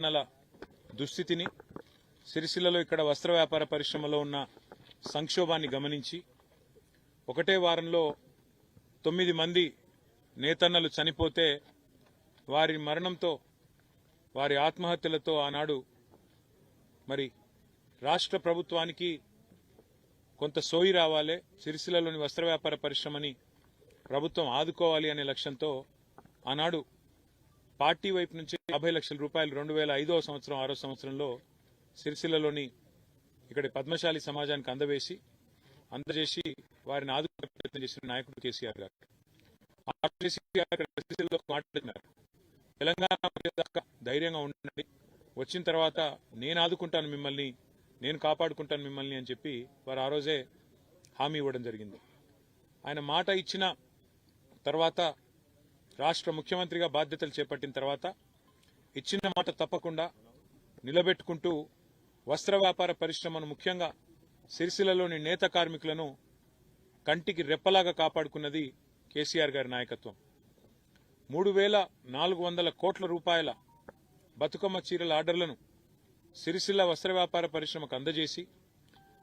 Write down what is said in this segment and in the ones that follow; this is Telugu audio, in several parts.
నేతన్నల దుస్థితిని సిరిసిల్లలో ఇక్కడ వస్త్ర వ్యాపార పరిశ్రమలో ఉన్న సంక్షోభాన్ని గమనించి ఒకటే వారంలో తొమ్మిది మంది నేతన్నలు చనిపోతే వారి మరణంతో వారి ఆత్మహత్యలతో ఆనాడు మరి రాష్ట్ర ప్రభుత్వానికి కొంత సోయి రావాలి సిరిసిల్లలోని వస్త్ర వ్యాపార పరిశ్రమని ప్రభుత్వం ఆదుకోవాలి అనే లక్ష్యంతో ఆనాడు పార్టీ వైపు నుంచి యాభై లక్షల రూపాయలు రెండు వేల ఐదవ సంవత్సరం ఆరో సంవత్సరంలో సిరిసిల్లలోని ఇక్కడి పద్మశాలి సమాజానికి అందవేసి అందజేసి వారిని ఆదుకునే ప్రయత్నం చేసిన నాయకుడు కేసీఆర్ గారు. సిరిసిల్లలో మాట్లాడుతున్నారు తెలంగాణ ధైర్యంగా ఉండండి. వచ్చిన తర్వాత నేను ఆదుకుంటాను మిమ్మల్ని నేను కాపాడుకుంటాను మిమ్మల్ని అని చెప్పి వారు ఆ రోజే హామీ ఇవ్వడం జరిగింది. ఆయన మాట ఇచ్చిన తర్వాత రాష్ట్ర ముఖ్యమంత్రిగా బాధ్యతలు చేపట్టిన తర్వాత ఇచ్చిన మాట తప్పకుండా నిలబెట్టుకుంటూ వస్త్ర వ్యాపార పరిశ్రమను ముఖ్యంగా సిరిసిల్లలోని నేత కార్మికులను కంటికి రెప్పలాగా కాపాడుకున్నది కేసీఆర్ గారి నాయకత్వం. మూడు వేల నాలుగు వందల కోట్ల రూపాయల బతుకమ్మ చీరల ఆర్డర్లను సిరిసిల్ల వస్త్ర వ్యాపార పరిశ్రమకు అందజేసి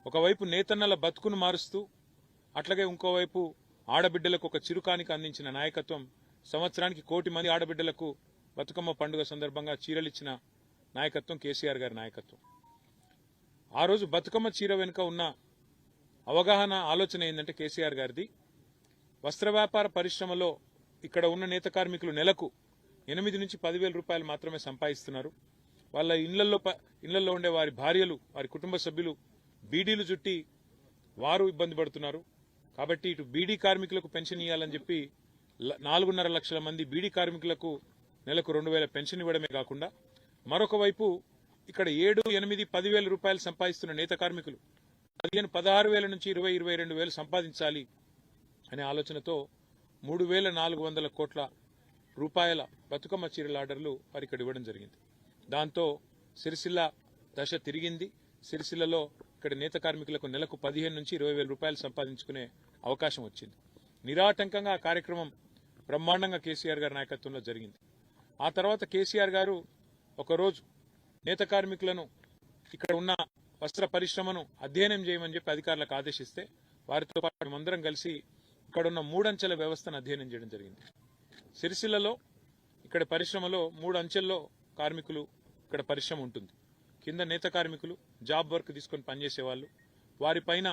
ఒకవైపు నేతన్నల బతుకును మారుస్తూ అట్లాగే ఇంకోవైపు ఆడబిడ్డలకు ఒక చిరుకానికి అందించిన నాయకత్వం సంవత్సరానికి కోటి మంది ఆడబిడ్డలకు బతుకమ్మ పండుగ సందర్భంగా చీరలిచ్చిన నాయకత్వం కేసీఆర్ గారి నాయకత్వం. ఆ రోజు బతుకమ్మ చీర వెనుక ఉన్న అవగాహన ఆలోచన ఏంటంటే కేసీఆర్ గారిది. వస్త్ర వ్యాపార పరిశ్రమలో ఇక్కడ ఉన్న నేత కార్మికులు నెలకు ఎనిమిది నుంచి పదివేల రూపాయలు మాత్రమే సంపాదిస్తున్నారు. వాళ్ళ ఇళ్ళలో ఇళ్ళలో ఉండే వారి భార్యలు వారి కుటుంబ సభ్యులు బీడీలు చుట్టి వారు ఇబ్బంది పడుతున్నారు. కాబట్టి ఇటు బీడీ కార్మికులకు పెన్షన్ ఇవ్వాలని చెప్పి నాలుగున్నర లక్షల మంది బీడీ కార్మికులకు నెలకు రెండు వేల పెన్షన్ ఇవ్వడమే కాకుండా మరొక వైపు ఇక్కడ ఏడు ఎనిమిది పదివేల రూపాయలు సంపాదిస్తున్న నేత కార్మికులు పదిహేను పదహారు వేల నుంచి ఇరవై ఇరవై రెండు వేలు సంపాదించాలి అనే ఆలోచనతో మూడు వేల నాలుగు వందల కోట్ల రూపాయల బతుకమ్మ చీరల ఆర్డర్లు వారు ఇక్కడ ఇవ్వడం జరిగింది. దాంతో సిరిసిల్ల దశ తిరిగింది. సిరిసిల్లలో ఇక్కడ నేత కార్మికులకు నెలకు పదిహేను నుంచి ఇరవై వేల రూపాయలు సంపాదించుకునే అవకాశం వచ్చింది. నిరాటంకంగా ఆ కార్యక్రమం బ్రహ్మాండంగా కేసీఆర్ గారి నాయకత్వంలో జరిగింది. ఆ తర్వాత కేసీఆర్ గారు ఒకరోజు నేత కార్మికులను ఇక్కడ ఉన్న వస్త్ర పరిశ్రమను అధ్యయనం చేయమని చెప్పి అధికారులకు ఆదేశిస్తే వారితో పాటు మేమందరం కలిసి ఇక్కడ ఉన్న మూడంచెల వ్యవస్థను అధ్యయనం చేయడం జరిగింది. సిరిసిల్లలో ఇక్కడ పరిశ్రమలో మూడు అంచెల్లో కార్మికులు ఇక్కడ పరిశ్రమ ఉంటుంది. కింద నేత కార్మికులు జాబ్ వర్క్ తీసుకొని పనిచేసేవాళ్ళు వారిపైన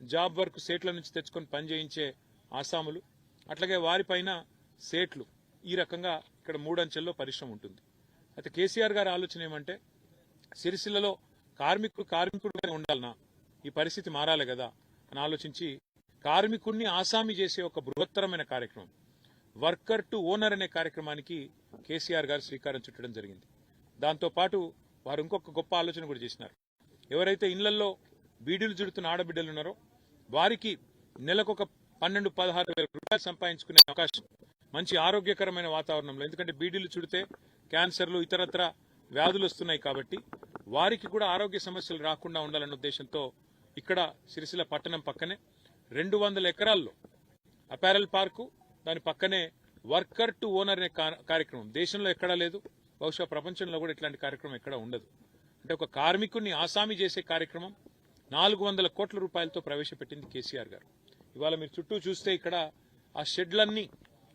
జాబ్ వర్క్ సేట్ల నుంచి తెచ్చుకొని పనిచేయించే ఆసాములు అట్లాగే వారిపైన సేట్లు ఈ రకంగా ఇక్కడ మూడంచెల్లో పరిశ్రమ ఉంటుంది. అయితే కేసీఆర్ గారి ఆలోచన ఏమంటే సిరిసిల్లలో కార్మికుడు కార్మికుడుగా ఉండాలనా ఈ పరిస్థితి మారాలి కదా అని ఆలోచించి కార్మికుడిని ఆసామి చేసే ఒక బృహత్తరమైన కార్యక్రమం వర్కర్ టు ఓనర్ అనే కార్యక్రమానికి కేసీఆర్ గారు శ్రీకారం చుట్టడం జరిగింది. దాంతో పాటు వారు ఇంకొక గొప్ప ఆలోచన కూడా చేసినారు. ఎవరైతే ఇళ్ళలో బీడీలు చుడుతున్న ఆడబిడ్డలు ఉన్నారో వారికి నెలకొక పన్నెండు పదహారు వేల రూపాయలు సంపాదించుకునే అవకాశం మంచి ఆరోగ్యకరమైన వాతావరణంలో ఎందుకంటే బీడీలు చుడితే క్యాన్సర్లు ఇతరత్ర వ్యాధులు వస్తున్నాయి కాబట్టి వారికి కూడా ఆరోగ్య సమస్యలు రాకుండా ఉండాలన్న ఉద్దేశంతో ఇక్కడ సిరిసిల పట్టణం పక్కనే రెండు వందల ఎకరాల్లో అపారల్ పార్కు దాని పక్కనే వర్కర్ టు ఓనర్ అనే కార్యక్రమం. దేశంలో ఎక్కడా లేదు బహుశా ప్రపంచంలో కూడా ఇట్లాంటి కార్యక్రమం ఎక్కడా ఉండదు. అంటే ఒక కార్మికుడిని ఆసామి చేసే కార్యక్రమం నాలుగు వందల కోట్ల రూపాయలతో ప్రవేశపెట్టింది కేసీఆర్ గారు. ఇవాళ మీరు చుట్టూ చూస్తే ఇక్కడ ఆ షెడ్లన్నీ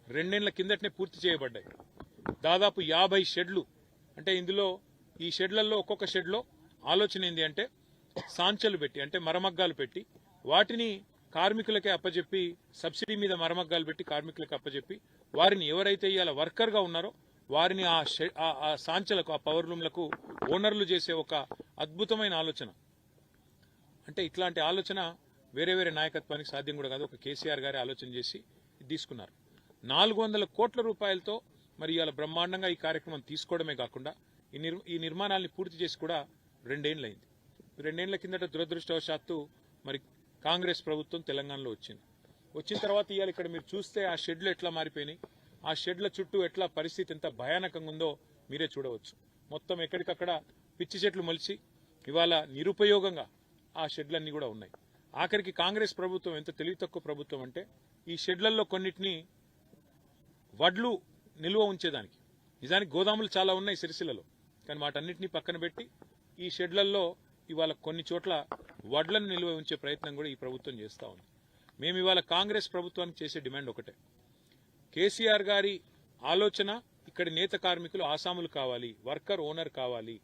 రెండేళ్ళ కిందటనే పూర్తి చేయబడ్డాయి. దాదాపు యాభై షెడ్లు. అంటే ఇందులో ఈ షెడ్లలో ఒక్కొక్క షెడ్లో ఆలోచన ఏంది అంటే సాంచలు పెట్టి అంటే మరమగ్గాలు పెట్టి వాటిని కార్మికులకే అప్పజెప్పి సబ్సిడీ మీద మరమగ్గాలు పెట్టి కార్మికులకు అప్పజెప్పి వారిని ఎవరైతే ఇవాళ వర్కర్గా ఉన్నారో వారిని ఆ ఆ- ఆ సాంచలకు ఆ పవర్ రూమ్లకు ఓనర్లు చేసే ఒక అద్భుతమైన ఆలోచన. అంటే ఇట్లాంటి ఆలోచన వేరే వేరే నాయకత్వానికి సాధ్యం కూడా కాదు. ఒక కేసీఆర్ గారి ఆలోచన చేసి తీసుకున్నారు. నాలుగు వందల కోట్ల రూపాయలతో మరి ఇవాళ బ్రహ్మాండంగా ఈ కార్యక్రమం తీసుకోవడమే కాకుండా ఈ నిర్ ఈ నిర్మాణాన్ని పూర్తి చేసి కూడా రెండేండ్లయింది రెండేండ్ల కిందట దురదృష్టవశాత్తు మరి కాంగ్రెస్ ప్రభుత్వం తెలంగాణలో వచ్చింది. వచ్చిన తర్వాత ఇవాళ ఇక్కడ మీరు చూస్తే ఆ షెడ్లు ఎట్లా మారిపోయినాయి ఆ షెడ్ల చుట్టూ ఎట్లా పరిస్థితి ఎంత భయానకంగా ఉందో మీరే చూడవచ్చు. మొత్తం ఎక్కడికక్కడ పిచ్చి చెట్లు మలిచి ఇవాళ నిరుపయోగంగా ఆ షెడ్లన్నీ కూడా ఉన్నాయి. ఆఖరికి కాంగ్రెస్ ప్రభుత్వం ఎంత తెలివి తక్కువ ప్రభుత్వం అంటే ఈ షెడ్లలో కొన్నిటిని వడ్లు నిల్వ ఉంచేదానికి. నిజానికి గోదాములు చాలా ఉన్నాయి సిరిసిల్లలో. కానీ వాటన్నిటిని పక్కన పెట్టి ఈ షెడ్లలో ఇవాళ కొన్ని చోట్ల వడ్లను నిల్వ ఉంచే ప్రయత్నం కూడా ఈ ప్రభుత్వం చేస్తూ ఉంది. మేము ఇవాళ కాంగ్రెస్ ప్రభుత్వానికి చేసే డిమాండ్ ఒకటే. కేసీఆర్ గారి ఆలోచన ఇక్కడ నేత కార్మికులు ఆసాములు కావాలి వర్కర్ ఓనర్ కావాలి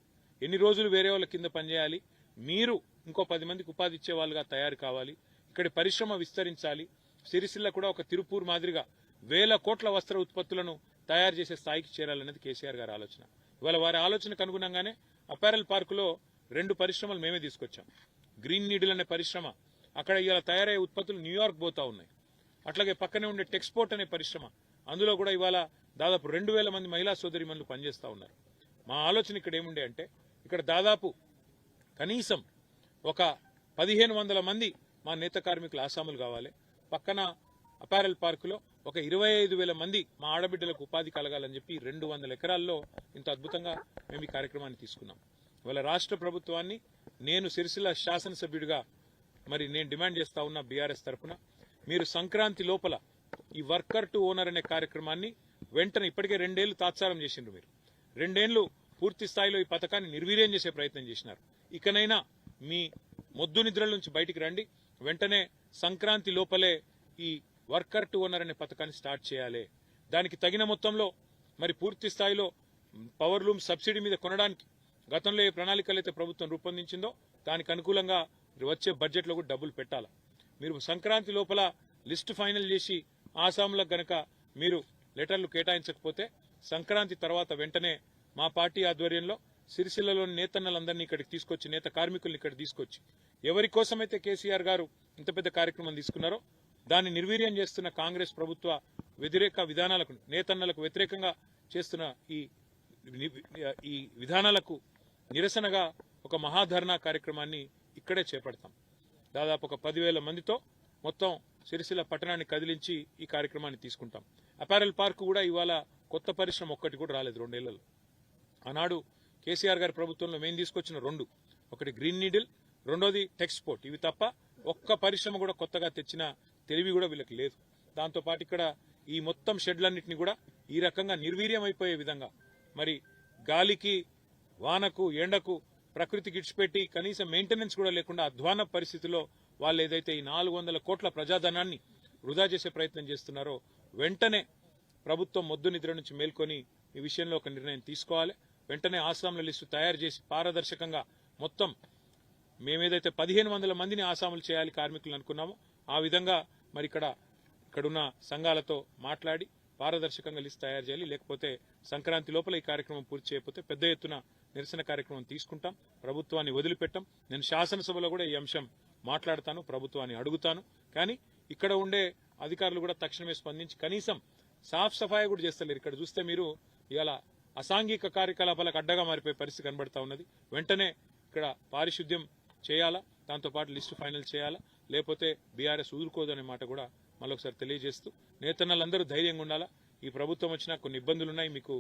ఎన్ని రోజులు వేరే వాళ్ళ కింద పనిచేయాలి మీరు ఇంకో పది మందికి ఉపాధి ఇచ్చే వాళ్ళుగా తయారు కావాలి ఇక్కడ పరిశ్రమ విస్తరించాలి సిరిసిల్ల కూడా ఒక తిరుపూర్ మాదిరిగా వేల కోట్ల వస్త్ర ఉత్పత్తులను తయారు చేసే స్థాయికి చేరాలన్నది కేసీఆర్ గారి ఆలోచన. ఇవాళ వారి ఆలోచనకు అనుగుణంగానే అపారల్ పార్కులో రెండు పరిశ్రమలు మేమే తీసుకొచ్చాం. గ్రీన్ నీడిల్ అనే పరిశ్రమ అక్కడ ఇవాళ తయారయ్యే ఉత్పత్తులు న్యూయార్క్ పోతా ఉన్నాయి. అట్లాగే పక్కనే ఉండే టెక్స్పోర్ట్ అనే పరిశ్రమ అందులో కూడా ఇవాళ దాదాపు రెండు వేల మంది మహిళా సోదరిమణులు పనిచేస్తూ ఉన్నారు. మా ఆలోచన ఇక్కడ ఏముండే అంటే ఇక్కడ దాదాపు కనీసం ఒక పదిహేను వందల మంది మా నేత కార్మికులు ఆసాములు కావాలి. పక్కన అపారెల్ పార్కులో ఒక ఇరవై ఐదు వేల మంది మా ఆడబిడ్డలకు ఉపాధి కలగాలని చెప్పి రెండు వందల ఎకరాల్లో ఇంత అద్భుతంగా మేము ఈ కార్యక్రమాన్ని తీసుకున్నాం. ఇవాళ రాష్ట్ర ప్రభుత్వాన్ని నేను సిరిసిల్ల శాసనసభ్యుడిగా మరి నేను డిమాండ్ చేస్తా ఉన్నా బీఆర్ఎస్ తరఫున. మీరు సంక్రాంతి లోపల ఈ వర్కర్ టు ఓనర్ అనే కార్యక్రమాన్ని వెంటనే ఇప్పటికే రెండేళ్ళు తాత్సారం చేసిండ్రు మీరు. రెండేళ్ళు పూర్తి స్థాయిలో ఈ పథకాన్ని నిర్వీర్యం చేసే ప్రయత్నం చేసినారు. ఇకనైనా మీ మొద్దు నిద్రల నుంచి బయటికి రండి. వెంటనే సంక్రాంతి లోపలే ఈ వర్కర్ టు ఓనర్ అనే పథకాన్ని స్టార్ట్ చేయాలి. దానికి తగిన మొత్తంలో మరి పూర్తి స్థాయిలో పవర్ లూమ్ సబ్సిడీ మీద కొనడానికి గతంలో ఏ ప్రణాళికలు అయితే ప్రభుత్వం రూపొందించిందో దానికి అనుకూలంగా వచ్చే బడ్జెట్లో కూడా డబ్బులు పెట్టాలి. మీరు సంక్రాంతి లోపల లిస్టు ఫైనల్ చేసి ఆసాంలకు గనక మీరు లెటర్లు కేటాయించకపోతే సంక్రాంతి తర్వాత వెంటనే మా పార్టీ ఆధ్వర్యంలో సిరిసిల్లలోని నేతన్నలందరినీ ఇక్కడికి తీసుకొచ్చి నేత కార్మికుల్ని ఇక్కడ తీసుకొచ్చి ఎవరి కోసమైతే కేసీఆర్ గారు ఇంత పెద్ద కార్యక్రమం తీసుకున్నారో దాన్ని నిర్వీర్యం చేస్తున్న కాంగ్రెస్ ప్రభుత్వ వ్యతిరేక విధానాలకు నేతన్నలకు వ్యతిరేకంగా చేస్తున్న ఈ ఈ విధానాలకు నిరసనగా ఒక మహాధర్నా కార్యక్రమాన్ని ఇక్కడే చేపడతాం. దాదాపు ఒక పదివేల మందితో మొత్తం సిరిసిల్ల పట్టణాన్ని కదిలించి ఈ కార్యక్రమాన్ని తీసుకుంటాం. అపారెల్ పార్క్ కూడా ఇవాళ కొత్త పరిశ్రమ ఒక్కటి కూడా రాలేదు రెండేళ్ళలో. ఆనాడు కేసీఆర్ గారి ప్రభుత్వంలో మేము తీసుకొచ్చిన రెండు. ఒకటి గ్రీన్ నీడిల్ రెండోది టెక్స్పోర్ట్. ఇవి తప్ప ఒక్క పరిశ్రమ కూడా కొత్తగా తెచ్చిన తెలివి కూడా వీళ్ళకి లేదు. దాంతో పాటు ఇక్కడ ఈ మొత్తం షెడ్లన్నింటినీ కూడా ఈ రకంగా నిర్వీర్యం అయిపోయే విధంగా మరి గాలికి వానకు ఎండకు ప్రకృతికి ఇడిచిపెట్టి కనీసం మెయింటెనెన్స్ కూడా లేకుండా అధ్వాన పరిస్థితిలో వాళ్ళు ఏదైతే ఈ నాలుగు వందల కోట్ల ప్రజాధనాన్ని వృధా చేసే ప్రయత్నం చేస్తున్నారో వెంటనే ప్రభుత్వం మొద్దు నిద్ర నుంచి మేల్కొని ఈ విషయంలో ఒక నిర్ణయం తీసుకోవాలి. వెంటనే ఆసాముల లిస్టు తయారు చేసి పారదర్శకంగా మొత్తం మేమేదైతే పదిహేను వందల మందిని ఆసాములు చేయాలి కార్మికులు అనుకున్నామో ఆ విధంగా మరి ఇక్కడ ఇక్కడున్న సంఘాలతో మాట్లాడి పారదర్శకంగా లిస్ట్ తయారు చేయాలి. లేకపోతే సంక్రాంతి లోపల ఈ కార్యక్రమం పూర్తి చేయకపోతే పెద్ద ఎత్తున నిరసన కార్యక్రమం తీసుకుంటాం. ప్రభుత్వాన్ని వదిలిపెట్టాం. నేను శాసనసభలో కూడా ఈ అంశం మాట్లాడతాను ప్రభుత్వాన్ని అడుగుతాను. కానీ ఇక్కడ ఉండే అధికారులు కూడా తక్షణమే స్పందించి కనీసం సాఫ్ సఫాయి కూడా చేస్తలేరు. ఇక్కడ చూస్తే మీరు ఇవాళ అసాంఘిక కార్యకలాపాలకు అడ్డగా మారిపోయే పరిస్థితి కనబడతా ఉన్నది. వెంటనే ఇక్కడ పారిశుద్ధ్యం చేయాలా? దాంతోపాటు లిస్టు ఫైనల్ చేయాలా? లేకపోతే బీఆర్ఎస్ ఊరుకోదనే మాట కూడా మళ్ళొకసారి తెలియజేస్తూ నేతన్నలందరూ ధైర్యంగా ఉండాలా? ఈ ప్రభుత్వం వచ్చినా కొన్ని ఇబ్బందులు ఉన్నాయి మీకు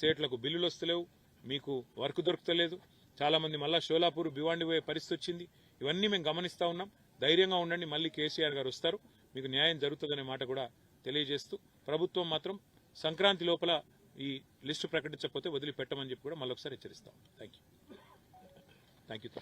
సేట్లకు బిల్లులు వస్తలేవు మీకు వర్క్ దొరకలేదు చాలా మంది మళ్ళా షోలాపూర్ భివాండి పోయే పరిస్థితి వచ్చింది. ఇవన్నీ మేము గమనిస్తా ఉన్నాం. ధైర్యంగా ఉండండి మళ్ళీ కేసీఆర్ గారు వస్తారు. మీకు న్యాయం జరుగుతుందనే మాట కూడా తెలియజేస్తూ ప్రభుత్వం మాత్రం సంక్రాంతి లోపల ఈ లిస్టు ప్రకటించకపోతే వదిలిపెట్టమని చెప్పి కూడా మళ్ళొకసారి హెచ్చరిస్తాం. Thank you thank you